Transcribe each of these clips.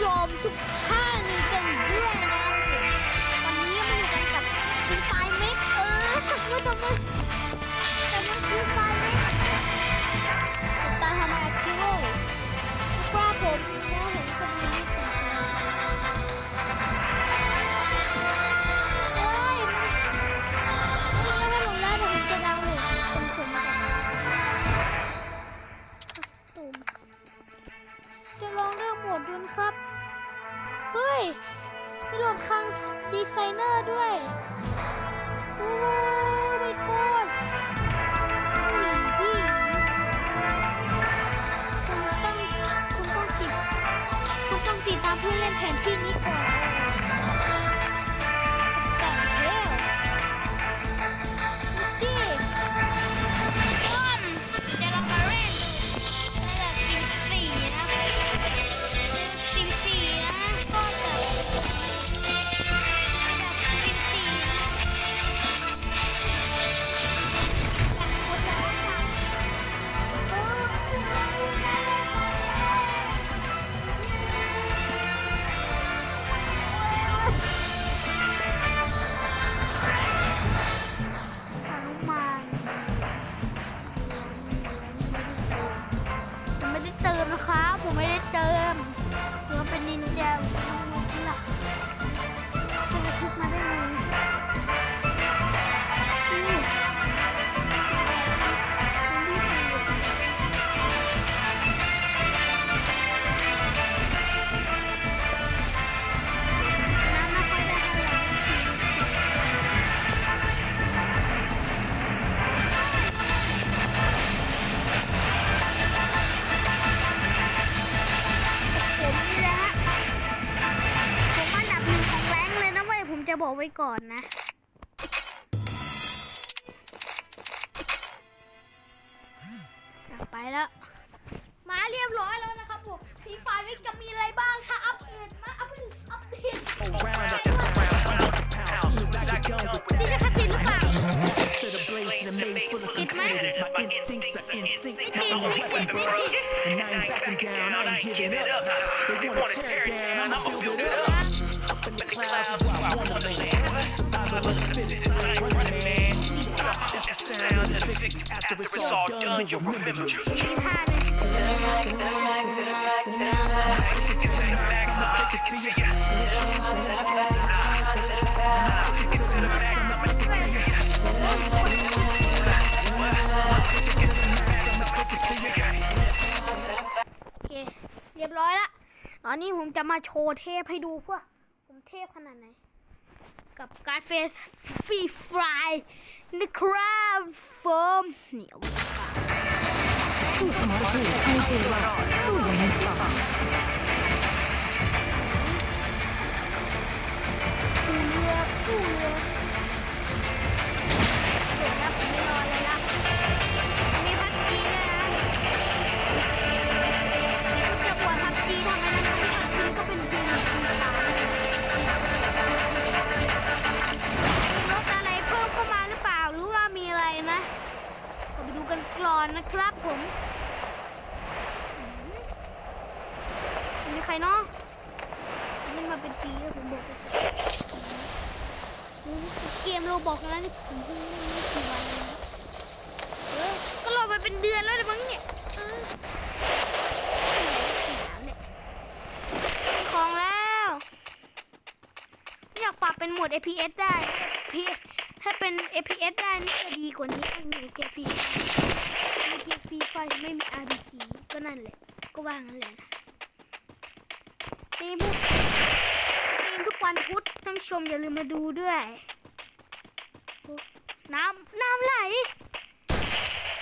ชมทุกท่านกันด้วยนะครับวันนี้มาอยู่กันกับฟรีไฟเมกเออแต่ว่าแต่มันแต่มันฟรีไฟ ผมไม่ได้เติมหรือว่าเป็นนินจา ไว้ก่อนนะ land. Survival of the fist I ain't running, man. That's the sound of the fix After it's all done, you'll remember. มีท่าเลยโอเคเรียบร้อยละ ตอนนี้ผมจะมาโชว์เทพให้ดูว่าผมเทพขนาดไหน กับการเฟสฟรีฟรายนะครับโฟมเหนียวสู้สมรภูมิให้เรียกว่าสู้อย่างมีสติปูเรือปูเรือเครเนาะนี่มาเป็นปีแล้วผมบอกเลยเกมโรบอกแล้วนี่ผมเพิ่งเล่นไม่กี่วันเองเออก็โหลดมาเป็นเดือนแล้วนะมั้งเนี่ยเออของแล้วอยากปรับเป็นโหมด APS ได้ APS ถ้าเป็น APS ได้นี่จะดีกว่านี้อันนี้เกมฟรีมีเกมฟรีไฟไม่มี RPG ก็นั่นแหละ ก็ว่างั้นแหละ ตีมทุกตีมทุกวันพุธท่านชมอย่าลืมมาดูด้วย น้ำน้ำไหล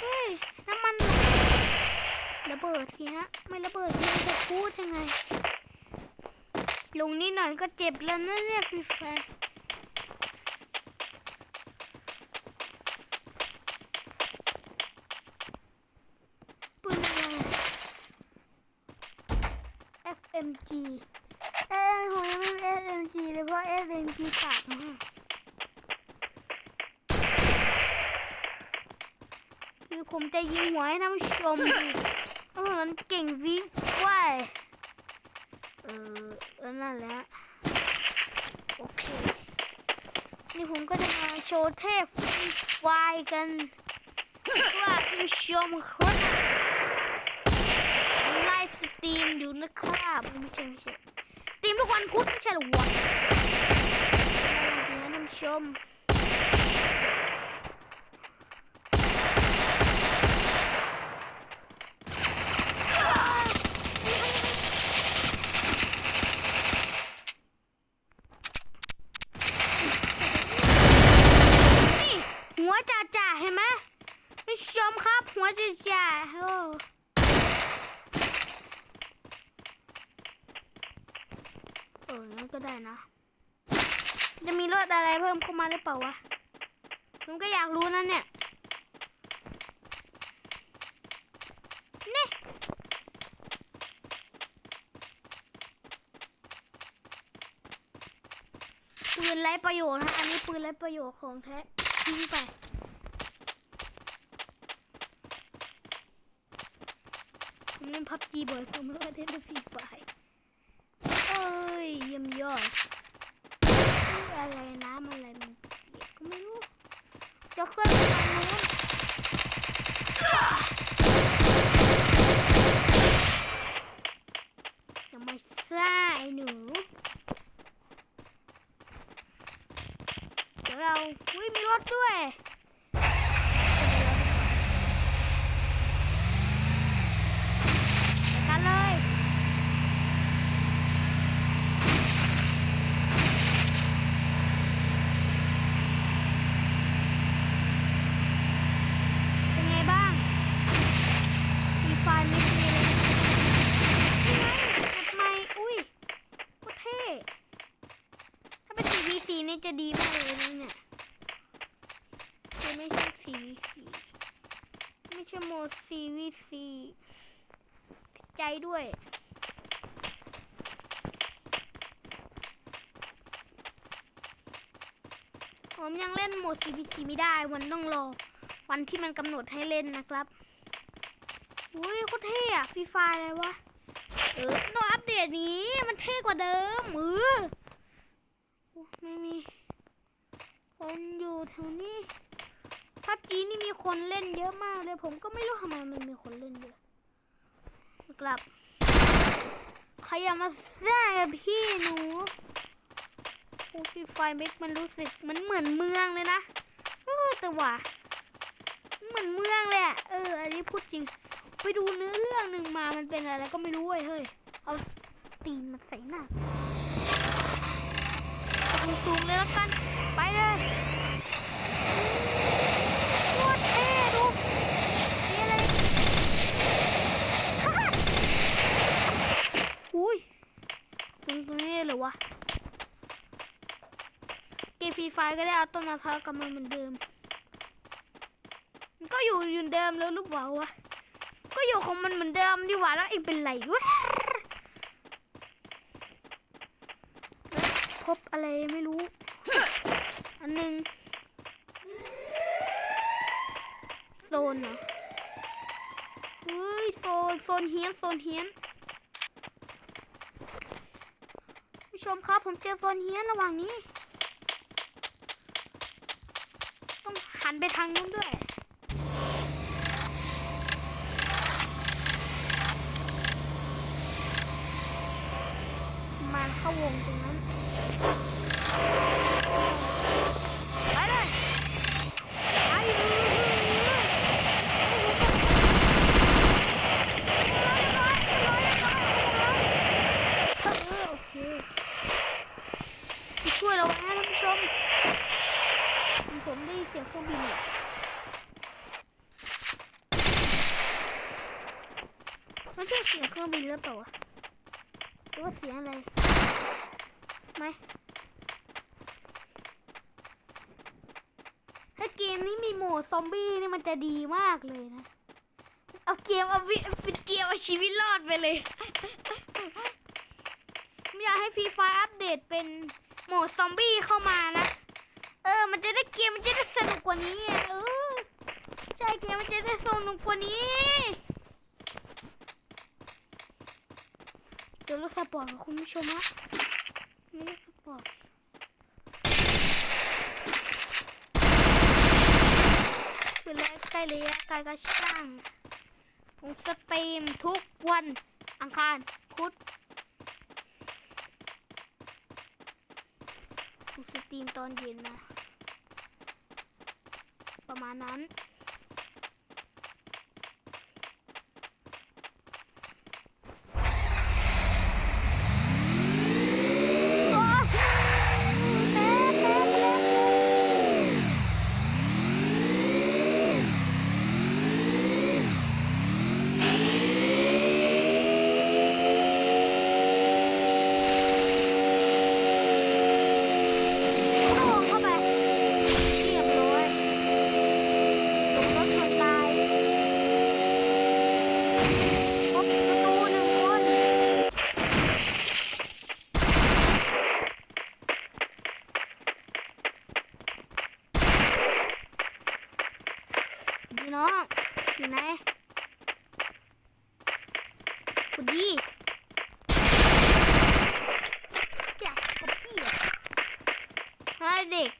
เฮ้ย น้ำมันระเบิดสิฮะ ไม่ระเบิดสิจะพูดยังไง ลงนิดหน่อยก็เจ็บแล้วนะเนี่ยพี่แฟนปืนอะไร FMG เอ้ยผมยังไม่มี SMG เลยเพราะ SMG กากมาก คือ ผมจะยิงหัวให้ท่านผู้ชมดูว่ามันเก่งวิฟไว้เออนั่นแหละ โอเค นี่ผมก็จะมาโชว์เทพไฟล์กัน ว่าผู้ชมครับไลฟ์สตรีมอยู่นะครับไม่ใช่ไม่ใช่สตรีมทุกวันพุธไม่ใช่หรอวะจริงนะท่านผู้ชม นี่หัวจ่าจ่าๆเห็นไหมผู้ชมครับ หัวจ่าจ่าโอ้เอองั้นก็ได้นะ จะมีรถอะไรเพิ่มเข้ามาหรือเปล่าวะผมก็อยากรู้นะเนี่ย นี่ ปืนไรประโยชน์นะ อันนี้ปืนไรประโยชน์ของแท้ทิ้งไป ผมเล่นพับ จีบ่อยผมไม่ค่อยได้เล่นฟรีไฟเอ้ยเยี่ยมยอดอะไรน้ำอะไรมันก็ไม่รู้จะเคลื่อนไปทางนู้นอย่ามาซ่าไอ้หนู เดี๋ยวเราอุ้ยมีรถด้วยไปกันเลย เป็นไงบ้าง มีไฟล์ไม่มีเลยนี่ไงกดไมค์อุ้ยโคตรเท่ ถ้าเป็น 4v4 นี่ จะดีมากเลยนะเนี่ยจะไม่ใช่ 4v4 ไม่ใช่โหมด 4v4 ใจด้วยผมยังเล่นโหมด 4v4 ไม่ได้วันต้องรอวันที่มันกำหนดให้เล่นนะครับ อุ้ยโคตรเท่อะฟรีไฟอะไรวะ เออตัวอัปเดตนี้มันเท่กว่าเดิมเออ โอ้ไม่มี คนอยู่แถวนี้พับจีนี่มีคนเล่นเยอะมากเลย ผมก็ไม่รู้ทำไมมันมีคนเล่นเยอะกลับใครอย่ามาแซ่กับพี่หนูโอ้ฟีไฟเมกมันรู้สึกมันเหมือนเมืองเลยนะเออแต่ว่าเหมือนเมืองเลยอะเออ อันนี้พูดจริง ไปดูเนื้อเรื่องหนึ่งมามันเป็นอะไรก็ไม่รู้เว้ยเฮ้ยเอาตีนมาใส่หน้าสูงๆเลยแล้วกัน ไปเลยโคตรเท่ดูนี่อะไรฮ่าฮ่าอุ้ยตรงนี้เหรอวะ เกมฟรีไฟก็ได้เอาต้นมะพร้าวกลับมาเหมือนเดิม มันก็อยู่อยู่เดิมแล้วหรือเปล่าวะ ก็อยู่ของมันเหมือนเดิมดีกว่าแล้วเองเป็นไรวะพบอะไรไม่รู้ นหนึ่งโซนเหรอเฮ้ยโซนโซนเฮียนโซนเฮียนผู้ชมครับผมเจอโซนเฮียนระหว่างนี้ ต้องหันไปทางนู้นด้วยมาเข้าวงตรงนั้น ไปเลยไปเลยเออโอเคช่วยเรานะท่านผู้ชม ผมได้ยินเสียงเครื่องบินเนี่ย่เสียงเครื่องบินหรือเปล่าวะหรือว่าเสียงอะไรไหมถ้าเกมนี้มีโหมดซอมบี้นี่มันจะดีมากเลยนะ เอาเกมเอาวิเป็นเกมเอาชีวิตรอดไปเลยไม่อยากให้ฟรีไฟอัปเดตเป็นโหมดซอมบี้เข้ามานะ เออ มันจะได้เกมมันจะได้สนุกกว่านี้เออ ใช่เกมมันจะได้สนุกกว่านี้ เดี๋ยวรถ สปอร์ตขอคุณผู้ชมนะไม่ได้สปอร์ตคือแรกใกล้ระยะไกลก็ช่างผมสตรีมทุกวันอังคารพุธผมสตรีมตอนเย็นนะ ประมาณนั้น เด็ก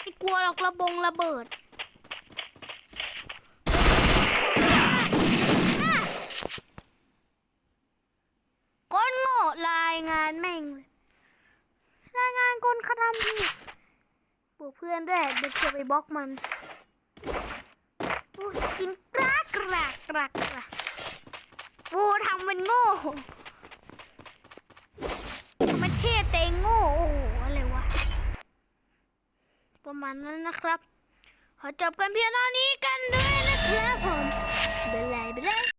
ไม่กลัวหรอกระบงระเบิดคนโง่รายงานแม่งเลยรายงานคนขาทำผิดบวกเพื่อนด้วยเดี๋ยวจะไปบล็อกมันกินกรากกรากกรากกรากโอ้ทำเป็นโง่ ประมาณนั้นนะครับ ขอจบกันเพียงเท่านี้กันด้วยนะครับผมบ๊ายบาย